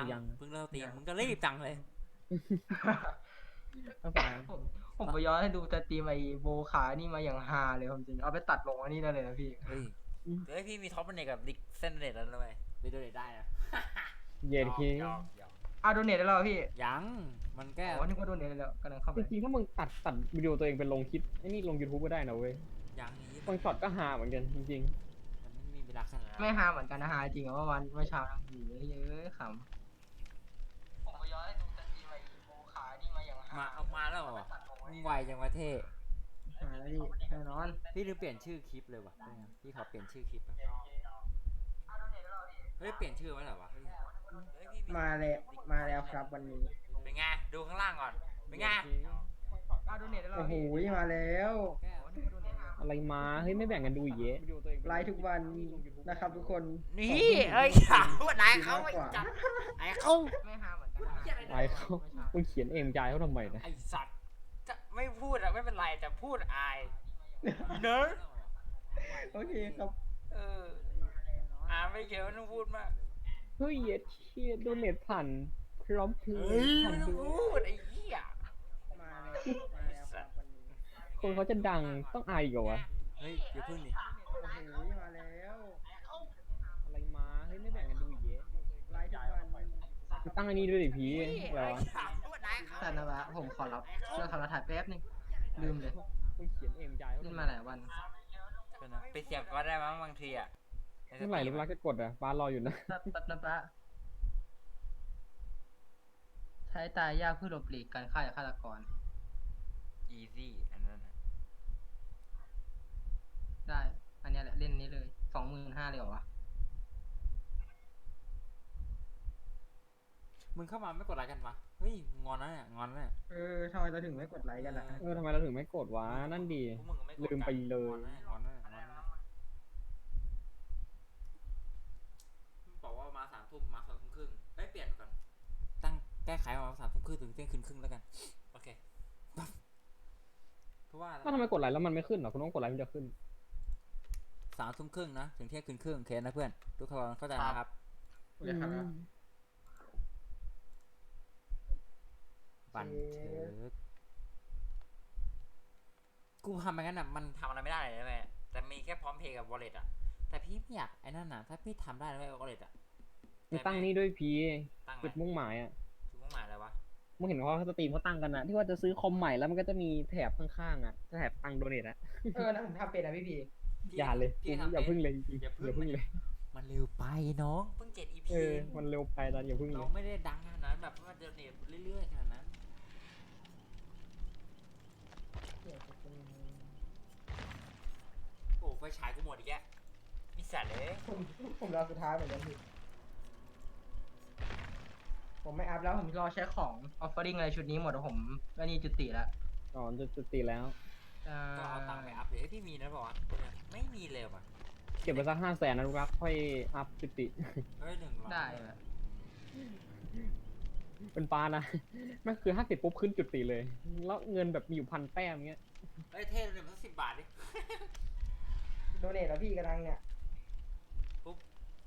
ยังยัง เพิ่งเริ่มตีมึงก็รีบจังเลย ต้องฟังผมผมไปย้อนให้ดูแต่ตีมไอโบขานี่มาอย่างฮาเลยผมจริงเอาไปตัดลงอันนี้ได้เลยนะพี่ เฮ้ยเฮ้ยพี่มีท็อปเป็นเอกกับดิกเส้นเน็ตแล้วนะเว้ยไปดูเน็ตได้นะเย็นทีหยอกหยอกอะโดเนทได้แล้วเหรอพี่ยังมันแค่อ๋อนึกว่าโดเนทได้แล้วกำลังเข้าไปจริงๆถ้ามึงตัดตัดวิดีโอตัวเองเป็นลงคลิปไอ้นี่ลง YouTube ก็ได้นะเว้ยยังนี้บางช็อตก็ฮาเหมือนกันจริง มันไม่มีเวลาขนาดนั้นไม่ฮาเหมือนกันนะฮาจริงอะว่าวันเมื่อเช้านั่งอยู่เยอะขำผมไป ย้อนให้ดูแต่ตีมไอโบขานี่มาอย่างฮามาเอามาแล้วเหรอมึงไวจังวะเท่หาแล้วพี่แน่นอนพี่ลืมเปลี่ยนชื่อคลิปเลยว่ะพี่ขอเปลี่ยนชื่อคลิปอะเฮ้ยเปลี่ยนชื่อไว้เหรอวะเฮ้ยเฮ้ยพี่มาแล้วมาแล้วครับวันนี้เป็นไงดูข้างล่างก่อนเป็นไงอะโดเนทได้แล้วโอ้โหพี่มาแล้วแก้อ๋อนึกว่าโดเนทแล้วๆอะไรมาเฮ้ยไม่แบ่งกันดูอีกเยอะไลฟ์ทุกวันนะครับทุกคนนี่เอ้ยขาวไหนเขาไม่จับไอ้เขาไม่ฮาเหมือนกันนะฮา ไอ้เขามึงเขียนเองใจายเขาทำไมนะไอ้สัตว์จะไม่พูดอะไม่เป็นไรแต่พูดอายเนอะโอเคครับ เอออ่านไม่เกี่ยวไม่ต้องพูดมากเฮ้ยเย็ดเชียดูเน็ตผ่านพร้อมเพลเฮ้ยผ่านไม่ต้องเพลพูดไอ้เหี้ยมาแล้วมาแล้วครับวันนี้คนเขาจะดังต้องอายอีกเหรอวะเฮ้ยอย่าพึ่งดิโอ้โหมาแล้ว อะไรมา เฮ้ย ไม่แบ่งกันดูอีกเยอะ ไลฟ์ทุกวัน มึง ตั้งอันนี้ด้วยดิพีอะไรวะขาวไหนเขาแต่นะวะผมขอรับเรื่องคำถ่ายแป๊บนึงลืมเลยมึงเขียนเองใจายเขาขึ้ทำนไมมาหลายวันไปเสียบก็ได้มั้งบางทีอะเมื่อไหร่ลูกรักจะกดอะป้ารออยู่นะแป๊บแป๊บนะปะใช้ตายยากเพื่อหลบหลีกการฆ่าจากฆาตกรอีซี่อันนั้นน่ะได้ อันเนี้ยแหละเล่นนี้เลยสองหมื่นห้าเลยเหรอวะ มึงเข้ามาไม่กดไลค์กันวะเฮ้ยงอนนะเนี่ยงอนนะเนี่ยเออทำไมเราถึงไม่กดไลค์กันล่ะเออทำไมเราถึงไม่กดวะนั่นดี พวกมึงไม่กดลืมไปเลย งอนนะงอนนะงอนนะบอกว่ามาสามทุ่มมาสองทุ่มครึ่งเฮ้ยเปลี่ยนก่อนตั้งแก้ไขมาสามทุ่มครึ่งถึงเที่ยงคืนครึ่งแล้วกันโอเคปั๊บเพราะว่าก็ทำไมกดไลค์แล้วมันไม่ขึ้นเหรอคุณต้องกดไลค์มันจะขึ้น สามทุ่มครึ่งนะถึงเที่ยงคืนครึ่งโอเคนะเพื่อนทุกคนเข้าใจนะครับโอเคครับบันเทิงกูทำไปงั้นอะมันทำอะไรไม่ได้เลยนะแม่แต่มีแค่พร้อมเพย์กับวอลเล็ตอะ แต่พี่ไม่อยากไอ้นั่นน่ะถ้าพี่ทำได้แล้ววอลเล็ตอะมึงตั้งนี่ด้วยพีตั้งไหมจุดมุ่งหมายอะจุดมุ่งหมายอะไรวะมึงเห็นเขาสตรีมเขาตั้งกันอะที่ว่าจะซื้อคอมใหม่แล้วมันก็จะมีแถบข้างๆอะแถบตังโดเนทอะเออนะผมทำเป็นนะพี่พีพี่อย่าเลยพี่กูทำอย่าเป็นพึ่งเลยจริงๆอย่าพึ่งอย่าพึ่งเลย มันเร็วไปน้องเพิ่งเจ็ด EP เออมันเร็วไปตอนอย่าพึ่งเลเรายไม่ได้ดังขนาดนั้นแบบว่าเดยวเน็ตเรื่อยๆขนาดนั้น โอ้ไฟฉายกูหมดอีกแกมีสัตว์เลยผมผมรอสุดท้ายเหมือนกันพี่ผมไม่อัพแล้วผมรอใช้ของออฟเฟอริ่งอะไรชุดนี้หมดแล้วผมก็นี่จุติแล้วอ๋อจะจะตีแล้ว อ่ก็เอาตังค์ไปอัพเลยเอ้ยพี่มีนะบอกว่าวะไม่มีเลยว่ะเก็บไปสักห้าแสนนะลูกรักค่อยอัพจุติเฮ้ยหนึ่งร้อยได้อะ เป็นปลานะมันคือห้าสิบปุ๊บขึ้นจุติเลย แล้วเงินแบบมีอยู่พันแต้มเงี้ยเฮ้ยเท่เลยมันสิบบาทดิ โดเนทแล้วพี่กำลังเนี่ย ปุ๊บ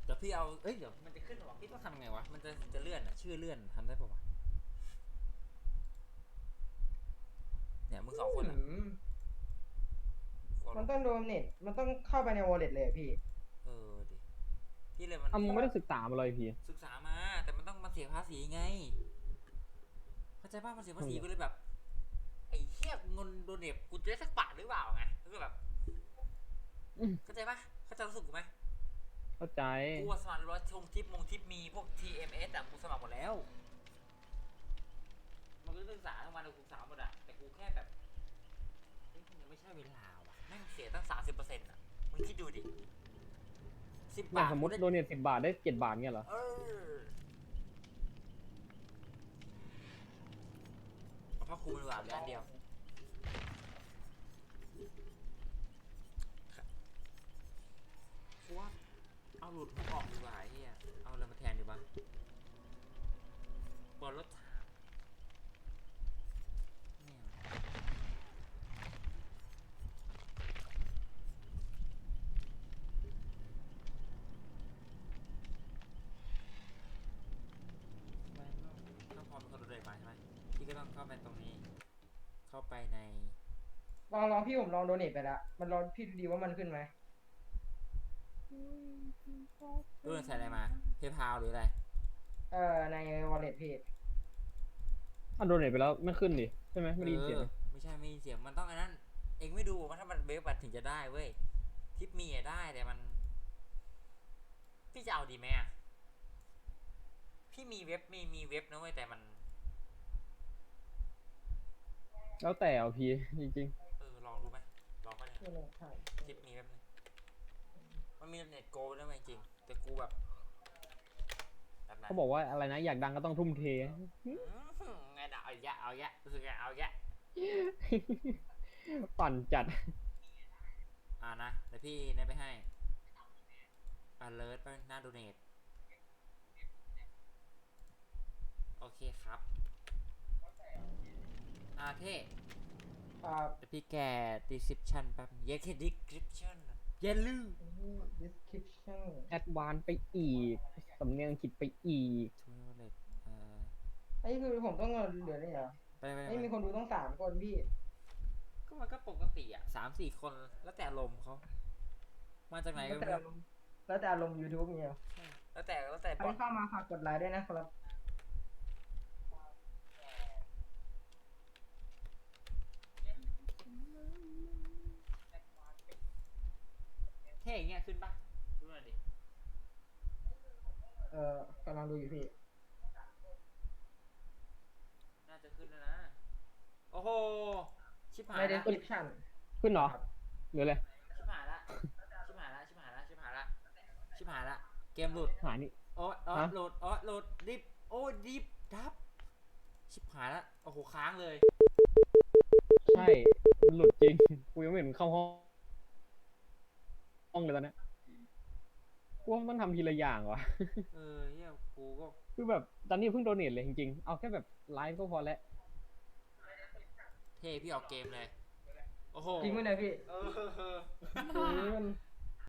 เดี๋ยวพี่เอา เอ้ย เดี๋ยวมันจะขึ้นหรอพี่ต้องทำไงวะ มันจะจะเลื่อนอะชื่อเลื่อนทำได้ปะวะ เนี่ยมึงสองคนอะอืมมันต้องโดเนทมันต้องเข้าไปในวอลเล็ตเลยอะพี่ เออดิ พี่เลยมันอะมึงไม่ได้ศึกษามาเลยพี่ ศึกษามา เสียภาษีไงเข้าใจป่ะมันเสียภาษีอืมกูเลยแบบ ไอ้เหี้ยเงินโดเนทกูจะได้สักบาทหรือเปล่าไงก็แบบเข้าใจป่ะเข้าใจรู้สึกกูไหมเข้าใจกูอะสมัครรถชงทิปมงทิปมีพวก TMS อะกูสมัครหมดแล้ว มันก็ศึกษาทั้งวันเลยกูศึกษาหมดอะแต่กูแค่แบบเฮ้ยมันยังไม่ใช่เวลาว่ะแม่งเสียตั้งสามสิบเปอร์เซ็นต์อะมึงคิดดูดิสิบอย่าบางทสมมติกูได้โดเนทสิบบาทได้เจ็ดบาทเงี้ยเหรอ เออเอาผ้าคลุมดีกว่าเหลืออันเดียวกูว่าเอา หลุดมันออกดีกว่าไอ้เฮียเอาอะไรมาแทนดีวะเปิดรถถามไม่เอามาใช่ไหมพี่ก็ต้องเข้าไปตรงนี้ เข้าไปใน ลองลองพี่ผมลองโดเนทไปแล้วมันลองพี่ดูดีว่ามันขึ้นไหม รื่องใส่อะไรมาเพย์พาหรืออะไร เอ่อในวอลเล็ตพี่อะโดนเน็ตไปแล้วไม่ขึ้นดิใช่ไหมไม่ได้ยินเสียงออไม่ใช่ไม่ได้ยินเสียงมันต้องอันนั้น เองไม่ดูว่าถ้ามันเบฟบัตถึงจะได้เว้ยทิปมีอะได้แต่มัน พี่จะเอาดีไหมอะพี่มีเว็บมีมีเว็บนะเว้ยแต่มันแล้วแต่เอาพีจริง เออลองดูไหมลองก็ได้นี่เลยใช่ทิปมีเว็บหนึง มันมีเน็ตโกด้วยนะเว้ยจริง แต่กูแบบแบบๆนั้นเขาบอกว่าอะไรนะ อยากดังก็ต้องทุ่มเท อื้อหือไงด่าเอาอีกแยะเอาอีกแยะรู้สึกไงเอาอีกแยะปั่นจัด อ่านะเดี๋ยวพี่เนี่ยไปให้ alert ไปหน้า donate โอเคครับ อ่าเท่อ่าเดี๋ยวพี่แก description แป๊บเย้แค่ description อ ย่าลืม description แอดวานไปอีก สำเนียงอังกฤษไปอีก ทูนเลตเอ่อไอ้คือผมต้องเงินเหลือนี่เหรอไปไปไปไอ้มีคนดูต้องสามคนพี่ ก็มันก็ปกติอะสามสี่คนแล้วแต่อารมณ์เขามาจากไหนแล้ก็วไม่แต่รู้แล้วแต่ลง YouTube เนี่ยแล้วแต่แล้วแต่ใครบอทเข้ามาฝากกดไลค์ด้วยนะครับ เท่อย่างเงี้ยขึ้นปะดูหน่อยดิเอ่อกำลังดูอยู่พี่ น่าจะขึ้นแล้วนะ โอ้โห ชิบหายในละ description ขึ้นเหรอหรืออะไรชิบหายละ ชิบหายละ ชิบหายละ ชิบหายละ ชิบหายละ เกมหลุด หานี่ โอ้โอ้ฮะหลุดโอ้หลุดดิบโอ้ดิบดับ ชิบหายละ โอ้โห ค้างเลย ใช่มันหลุดจริง กูยังไม่เห็นเข้าห้อง ห้องเลยตอนเนี้ยกูว่ามันต้องทำทีละอย่างว่ะเออเหี้ยกูก็คือแบบตอนนี้เพิ่งโดเนทเลยจริงๆ เอาแค่แบบไลฟ์ก็พอแล้วเท่พี่ออกเกมเลย โอ้โหจริงไหมเนี่ยพี่ เออจริง